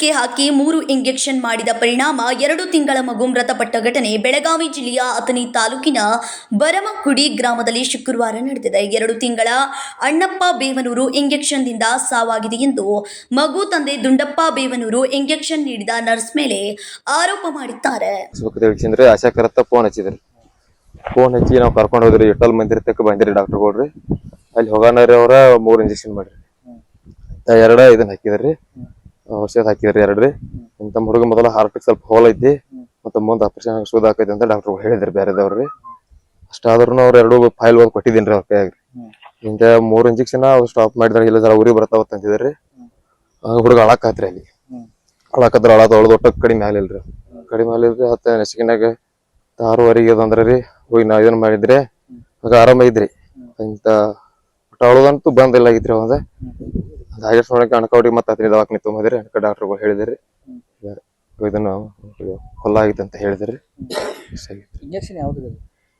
ಲಸಿಕೆ ಹಾಕಿ ಮೂರು ಇಂಜೆಕ್ಷನ್ ಮಾಡಿದ ಪರಿಣಾಮ ಎರಡು ತಿಂಗಳ ಮಗು ಮೃತಪಟ್ಟ ಘಟನೆ ಬೆಳಗಾವಿ ಜಿಲ್ಲೆಯ ಅಥಣಿ ತಾಲೂಕಿನ ಬರಮಕುಡಿ ಗ್ರಾಮದಲ್ಲಿ ಶುಕ್ರವಾರ ನಡೆದಿದೆ. ಎರಡು ತಿಂಗಳ ಅಣ್ಣಪ್ಪ ಬೇವನೂರು ಇಂಜೆಕ್ಷನ್ದಿಂದ ಸಾವಾಗಿದೆ ಎಂದು ಮಗು ತಂದೆ ದುಂಡಪ್ಪ ಬೇವನೂರು ಇಂಜೆಕ್ಷನ್ ನೀಡಿದ ನರ್ಸ್ ಮೇಲೆ ಆರೋಪ ಮಾಡಿದ್ದಾರೆ. ಫೋನ್ ಹಚ್ಚಿದ್ರಿ. ಫೋನ್ ಹಚ್ಚಿ ನಾವು ಕರ್ಕೊಂಡು ಹೋದ್ರಿ ಎಷ್ಟಲ್ ಮಂದಿರ ತಕ್ಕ ಬಂದಿರಿ ಡಾಕ್ಟರ್ ಕೊಡ್ರಿ ಅಲ್ಲಿ ಹೋಗೋಣ ಅವರ ಮೂರು ಇಂಜೆಕ್ಷನ್ ಮಾಡ್ರಿ. ಎರಡ ಇದನ್ನ ಹಾಕಿದ್ರಿ. ಔಷಧ ಹಾಕಿದ್ರಿ ಎರಡ್ರಿ. ಇಂತ ಹುಡುಗ ಮೊದಲ ಹಾರ್ಟ್ ಸ್ವಲ್ಪ ಹೋಲ್ ಐತಿ. ಮತ್ತ ಮುಂದ್ ಆಪರೇಷನ್ ಶೋಧ ಆಕೈತಿ ಅಂತ ಡಾಕ್ಟರ್ ಹೇಳಿದ್ರಿ ಬೇರೆದವ್ರಿ. ಅಷ್ಟಾದ್ರೂ ಅವ್ರ ಎರಡು ಫೈಲ್ ಓದ್ ಕೊಟ್ಟಿದ್ದೀನಿ ಅವ್ರ ಕೈಯಾಗ್ರಿ. ಹಿಂದೆ ಮೂರ್ ಇಂಜೆಕ್ಷನ್ ಸ್ಟಾಪ್ ಮಾಡಿದ್ರೆ ಇಲ್ಲ ಜರ ಉರಿ ಬರ್ತಾವ ಅಂತಿದ್ರಿ. ಹುಡುಗ ಅಳಕಾತ್ರಿ ಅಲ್ಲಿ. ಅಳಕತ್ರ ಅಳ ತೊಳ್ದು ಒಟ್ಟ ಕಡಿಮೆ ಆಗ್ಲಿಲ್ರಿ. ಕಡಿಮೆ ಆಗ್ಲಿಲ್ರಿ ಹತ್ತ ನೆಸಕಿನಾಗ ಆರೂವರೆಗೆ ಅಂದ್ರೆ ರೀ ಹೋಗಿ ನಾವ್ ಇದನ್ನ ಮಾಡಿದ್ರೆ ಆಗ ಆರಾಮ ಇದ್ರಿ. ಇಂತ ಅಳುದಂತೂ ಬಂದಿಲ್ಲ ಆಗಿದ್ರಿ ಅವಾಗ ಅದ್ ಮಾಡಕ್ಕೆ ಅಣಕವಡಿ ಮತ್ತೆ ಹತ್ತಿರ ದವಾಖಾನೆ ತುಂಬಿದ್ರಿ ಅಣಕ ಡಾಕ್ಟರ್ಗಳು ಹೇಳಿದ್ರಿ. ಇದನ್ನು ಹೊಲ ಆಗಿದೆ ಅಂತ ಹೇಳಿದ್ರಿ. ಇಂಜೆಕ್ಷನ್ ಯಾವ್ದು ಇವಾಗ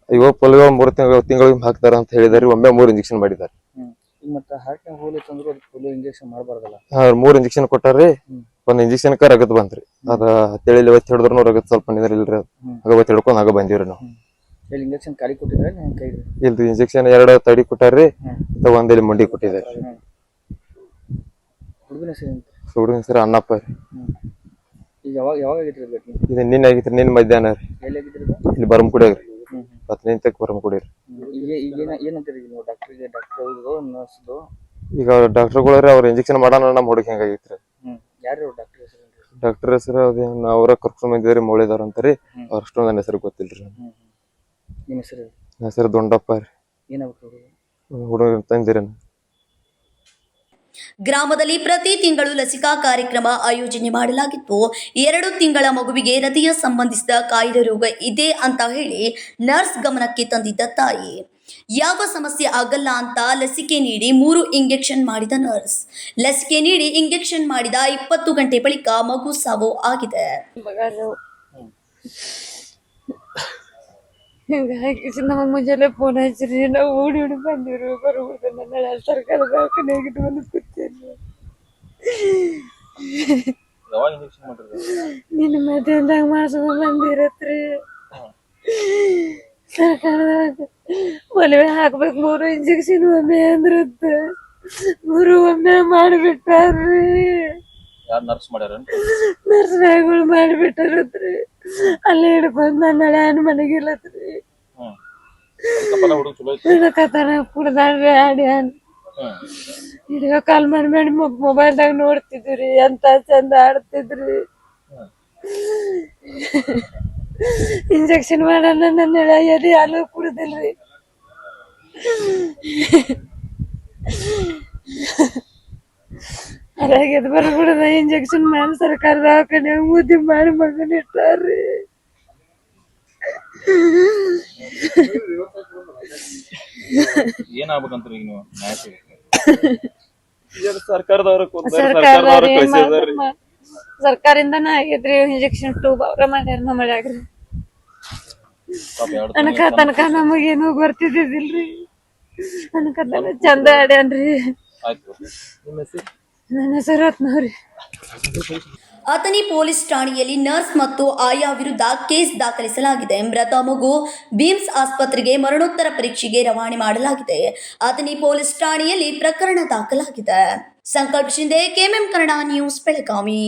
ಇವ ಪೊಲಿಯೋ ಮೂರ್ ತಿಂಗಳು ತಿಂಗಳಿಗೆ ಹಾಕ್ತಾರ ಅಂತ ಹೇಳಿದಾರೆ ಒಮ್ಮೆ ಮೂರು ಇಂಜೆಕ್ಷನ್ ಮಾಡಿದಾರೆ ಹ್ಮ್. ಮತ್ತೆ ಹಾರ್ಟ್ ಹೋಲ್ ಇತ್ತಂದ್ರು ಅದಕ್ಕೆ ಪೋಲಿಯೋ ಇಂಜೆಕ್ಷನ್ ಮಾಡಬಾರ್ದಲ್ಲ? ಹಾ, ಮೂರ್ ಇಂಜೆಕ್ಷನ್ ಕೊಟ್ಟಾರ್ರಿ. ಒಂದ್ ಇಂಜೆಕ್ಷನ್ ಕ ರಗತ್ ಬಂತ್ರಿ. ಅದ ತಿಳಿಲಿ ಒತ್ತಿ ಹಿಡಿದ್ರು ರಗತ್ ಸ್ವಲ್ಪ ಅದ್ ಹ್ಮ್. ಆಗ ಒತ್ತಿ ಹಿಡ್ಕೊಂಡ್ ಆಗ ಬಂದಿವ್ರಿ ನಾವು. ಇಲ್ಲಿ ಇಂಜೆಕ್ಷನ್ ಖಾಲಿ ಕೊಟ್ಟಿದ್ರೆ ಇಲ್ರಿ ಇಂಜೆಕ್ಷನ್ ಎರಡು ತಡಿ ಕೊಟ್ಟಾರ್ರಿ ಹ್ಮ್. ಮತ್ತೆ ಒಂದ್ ಇಲ್ಲಿ ಮುಂಡಿ ಕೊಟ್ಟಿದ್ದಾರೆ. ಹುಡುಗನ ಹೆಸರು? ಹುಡುಗನ ಸರ್ ಅಣ್ಣಪ್ಪ ರೀ ಈಗ ಯಾವಾಗ ಯಾವಾಗ ಆಗಿದ್ರಿ ಘಟನೆ ಇದು ನಿನ್ನೆ ಆಗಿತ್ತು ನಿನ್ನ ಮಧ್ಯಾಹ್ನ ರೀ. ಎಲ್ಲಿ ಆಗಿದ್ರಿ ಇದು? ಇಲ್ಲಿ ಬರಮಕುಡಿಯಾಗ ರೀ. ಹದಿನೈದಕ್ಕೆ ಬರಮಕುಡಿ ರೀ. ಈಗ ಈಗ ಏನ ಏನಂತೀರಿ ನೀವು? ಡಾಕ್ಟ್ರಿಗೆ ಡಾಕ್ಟರ್ ಹೌದು ನರ್ಸ್ದು ಈಗ ಡಾಕ್ಟರ್ಗಳು ರೀ ಅವ್ರ ಇಂಜೆಕ್ಷನ್ ಮಾಡೋಣ ನಮ್ಮ ಹುಡುಗ ಹೆಂಗಾಗಿತ್ರಿ ರೀ. ಯಾರು ಡಾಕ್ಟರ್ ಹೆಸರು? ಡಾಕ್ಟರ್ ಹೆಸರು ಅದೇನು ಅವ್ರ ಕರ್ಕೊಂಡು ಬಂದಿದ್ರಿ ಮೌಳಿದಾರ ಅಂತಾರೆ. ಅವ್ರ ಅಷ್ಟೊಂದು ನನ್ನ ಹೆಸರು ಗೊತ್ತಿಲ್ಲ ನಿಮ್ಮ ಹೆಸರು. ನನ್ನ ಹೆಸರು ದೊಂಡಪ್ಪ ರೀ. ಏನಾಗ್ಬೇಕು ಹುಡುಗ? ಹುಡುಗ ತಂದಿರಿ ಗ್ರಾಮದಲ್ಲಿ ಪ್ರತಿ ತಿಂಗಳು ಲಸಿಕಾ ಕಾರ್ಯಕ್ರಮ ಆಯೋಜನೆ ಮಾಡಲಾಗಿತ್ತು. ಎರಡು ತಿಂಗಳ ಮಗುವಿಗೆ ಹೃದಯ ಸಂಬಂಧಿಸಿದ ಕಾಯಿಲೆ ರೋಗ ಇದೆ ಅಂತ ಹೇಳಿ ನರ್ಸ್ ಗಮನಕ್ಕೆ ತಂದಿದ್ದ ತಾಯಿ. ಯಾವ ಸಮಸ್ಯೆ ಆಗಲ್ಲ ಅಂತ ಲಸಿಕೆ ನೀಡಿ ಮೂರು ಇಂಜೆಕ್ಷನ್ ಮಾಡಿದ ನರ್ಸ್. ಲಸಿಕೆ ನೀಡಿ ಇಂಜೆಕ್ಷನ್ ಮಾಡಿದ ಇಪ್ಪತ್ತು ಗಂಟೆ ಬಳಿಕ ಮಗು ಸಾವು ಆಗಿದೆ. ಮುಂಜಾನೆ ಫೋನ್ ಹಚ್ಚಿರಿ ಓಡಿ ಓಡಿ ಬಂದಿರು ಬರುವುದು ನನ್ನ ಯಾವಾಗ ಇಂಜೆಕ್ಷನ್ ಮಾಡಿರಿ ನಿನ್ನ ಮಧ್ಯಾಹ್ನದಾಗ ಮಾಡ್ಸ್ಕೊಂಡ್ ಬಂದಿರತ್ರಿ. ಸರ್ಕಾರದಾಗ ಒಲವೆ ಹಾಕ್ಬೇಕು ಮೂರು ಇಂಜೆಕ್ಷನ್ ಒಮ್ಮೆ ಅಂದ್ರತ್ತ ಮೂರು ಒಮ್ಮೆ ಮಾಡಿಬಿಟ್ಟಾರ್ರಿ. ಯಾರು ನರ್ಸ್ ಮಾಡ್ಯಾರ ನರ್ಸ್ಗಳು ಮಾಡಿಬಿಟ್ಟಾರತ್ರಿ. ಅಲ್ಲೇ ಹಿಡ್ಕೊಂಡ್ ನನ್ನ ಹಳೆ ಮನೆಗಿಲ್ಲತ್ರಿ ಹುಡುಗ ಚಲೋ ಕುಡ್ದಾಡ್ರಿ ಆಡಿ ಅನ್ ಹ್ಮ್ ವಿಡಿಯೋ ಕಾಲ್ ಮಾಡಿ ಮೊಬೈಲ್ ಮೊಬೈಲ್ದಾಗ ನೋಡ್ತಿದ್ರಿ, ಎಂತ ಚಂದ ಆಡ್ತಿದ್ರಿ. ಇಂಜೆಕ್ಷನ್ ಮಾಡೋಣ ನನ್ನ ಎದೆ ಹಾಲು ಕುಡ್ದಿಲ್ರಿ. ಎದ್ ಬರ್ಬಿಡದ ಇಂಜೆಕ್ಷನ್ ಮಾಡಿ, ಸರ್ಕಾರ ದವಾಖಾನೆ ಮುದ್ದೆ ಮಾಡಿ ಮಗನ ಇಟ್ಟಾರ್ರಿ. ಏನಾಗ್ಬೇಕಂತ ನೀವು ನ್ಯಾಯ ಸರ್ಕಾರದವ್ರ ಸರ್ಕಾರದವ್ರು ಏನ್ ಮಾ- ಆಗೈತ್ರಿ ಇಂಜೆಕ್ಷನ್ ಟೂಬ್ ಅವ್ರ ಮಾಡ್ಯಾರ ನಮ್ಮ ಮನ್ಯಾಗ್ರಿ ಪಾಪ ಎರಡು ತನಕ ತನಕ ನಮಗೇನು ಬರ್ತಿದ್ದಿಲ್ರಿ ತನಕ ತನಕ ಚಂದ ಆಡ್ಯಾನ್ರಿ. ಆಯ್ತು. ನನ್ನ ಹೆಸರು ರತ್ನವ್ರಿ. ಅಥಣಿ ಪೊಲೀಸ್ ಠಾಣೆಯಲ್ಲಿ ನರ್ಸ್ ಮತ್ತು ಆಯಾ ವಿರುದ್ಧ ಕೇಸ್ ದಾಖಲಿಸಲಾಗಿದೆ. ಮೃತ ಮಗು ಬಿಮ್ಸ್ ಆಸ್ಪತ್ರೆಗೆ ಮರಣೋತ್ತರ ಪರೀಕ್ಷೆಗೆ ರವಾನೆ ಮಾಡಲಾಗಿದೆ. ಅಥಣಿ ಪೊಲೀಸ್ ಠಾಣೆಯಲ್ಲಿ ಪ್ರಕರಣ ದಾಖಲಾಗಿದೆ. Sankalp Shinde KMM Kannada news, Belagavi.